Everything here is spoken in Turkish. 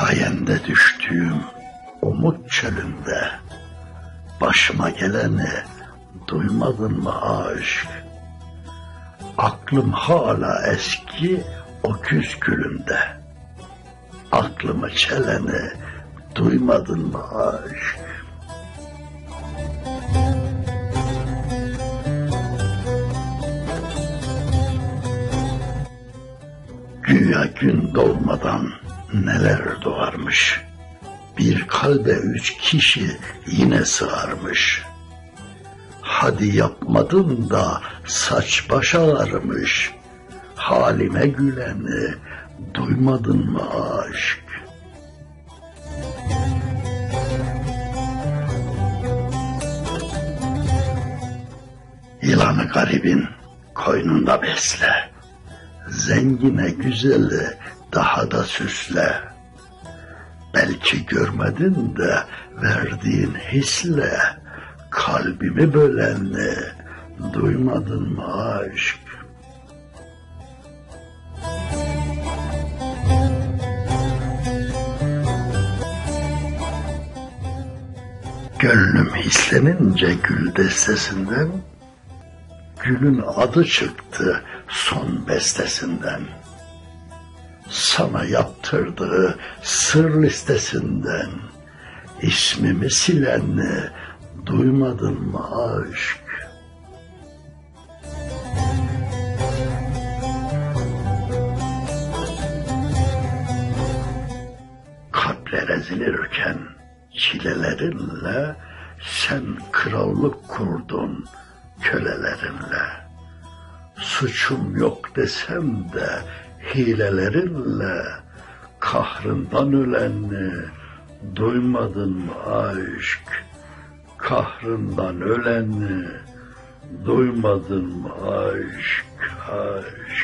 Sayende düştüğüm umut çölünde başıma geleni duymadın mı aşk? Aklım hala eski o küskülünde. Aklımı çeleni duymadın mı aşk? Güya gün doğmadan neler doğarmış. Bir kalbe üç kişi yine sığarmış. Hadi yapmadın da saç baş. Halime güleni duymadın mı aşk? Yılanı garibin koynunda besle. Zengine güzeli daha da süsle. Belki görmedin de verdiğin hisle kalbimi bölenli duymadın mı aşk? Gönlüm hislenince gül destesinden Gülün adı çıktı son bestesinden. Sana yaptırdığı sır listesinden ismimi silenni duymadın mı aşk? Kalpler ezilirken çilelerinle sen krallık kurdun kölelerinle. Suçum yok desem de hilelerinle kahrından ölenni duymadın mı aşk? Kahrından ölenni duymadın mı aşk, aşk?